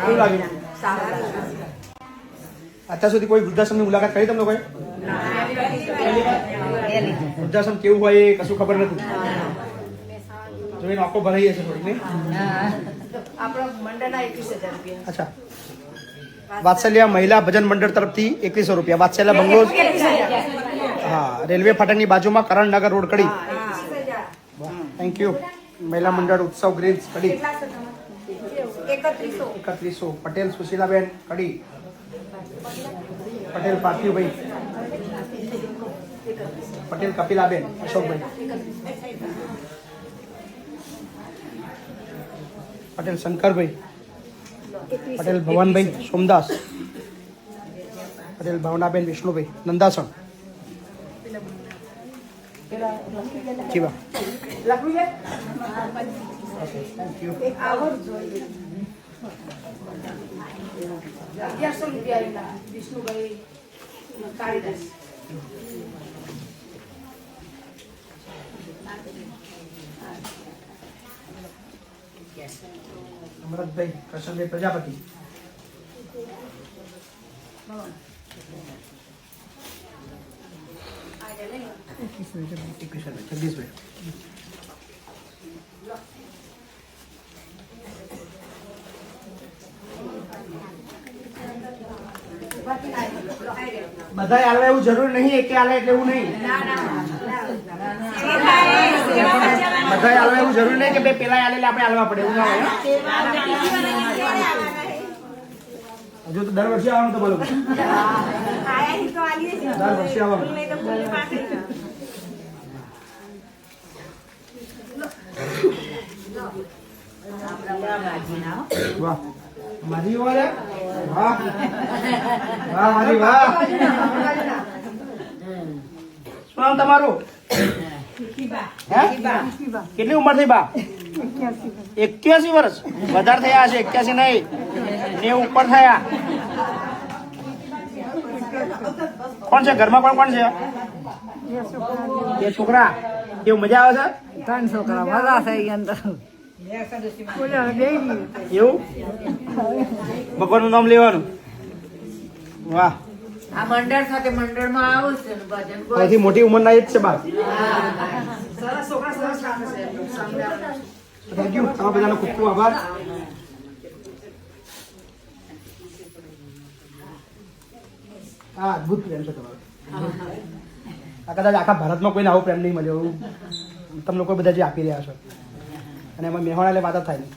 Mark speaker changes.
Speaker 1: કેવું લાગ્યું અત્યાર સુધી કોઈ વૃદ્ધાશ્રમની મુલાકાત કરી તમને કોઈ? વૃદ્ધાશ્રમ કેવું હોય એ કશું ખબર નથી. જોઈને આંખો ભરાઈ જશે થોડી નહીં?
Speaker 2: આપણા મંડળના એકવીસ હજાર રૂપિયા.
Speaker 1: અચ્છા. વાત્સલ્ય મહિલા ભજન મંડળ તરફથી એકવીસો રૂપિયા. વાત્સલ્ય બંગલોઝ હા રેલવે ફાટકની બાજુમાં Karannagar road Kadi. Thank you મહિલા મંડળ ઉત્સવ ગ્રીન્સ કડી.
Speaker 2: એકત્રીસો.
Speaker 1: પટેલ સુશીલાબેન કડી. પટેલ પાર્થિવભાઈ. પટેલ કપિલાબેન અશોકભાઈ. પટેલ શંકરભાઈ. પટેલ ભવનભાઈ સોમદાસ. પટેલ ભાવનાબેન વિષ્ણુભાઈ નંદાસણ. કેવા થેન્ક યુ
Speaker 2: અગિયારસો રૂપિયા એમના વિષ્ણુભાઈ કાળીદાસ
Speaker 1: અમરતભાઈ કરશનભાઈ પ્રજાપતિ જગદીશભાઈ બધાય આલવા એવું જરૂરી નહીં, એકે આલે એટલે એવું નહીં. બધાય આલવા એવું જરૂરી નહીં કે બે પેલા આલે એટલે આપણે આલવા પડે, એવું ના હોય, હો. હજુ તો દર વર્ષે આવવાનું તમારું. દર વર્ષે આવવાનું. વાહ. મારી વાહ વાહ વાહ. મારી શું નામ તમારું? કેટલી ઉંમર થઈ બા? એક્યાસી વર્ષ. વધારે થયા છે એક્યાસી નહીં. ને ઉપર થયા. કોણ છે? ઘરમાં કોણ કોણ છે? બે છોકરા. કેવું મજા આવે છે?
Speaker 3: ત્રણ છોકરા, મજા થઈ અંદર
Speaker 1: એવું? ભગવાનનું નામ લેવાનું. વાહ.
Speaker 3: આ મંડળ સાથે મંડળમાં આવું છે ને ભજન બોલ.
Speaker 1: સૌથી મોટી ઉંમરના એ જ છે બા
Speaker 2: સરસ છોકરા સરસ રાખે છે.
Speaker 1: થેન્ક યુ તમારા બધાનો ખૂબ ખૂબ આભાર. હા અદભુત પ્રેમ છે તમારો. આ કદાચ આખા ભારતમાં કોઈને આવો પ્રેમ નહીં મળ્યો એવું. તમે લોકો બધા જે આપી રહ્યા છો. અને એમાં મેહોણા એટલે વાત થાય નહીં.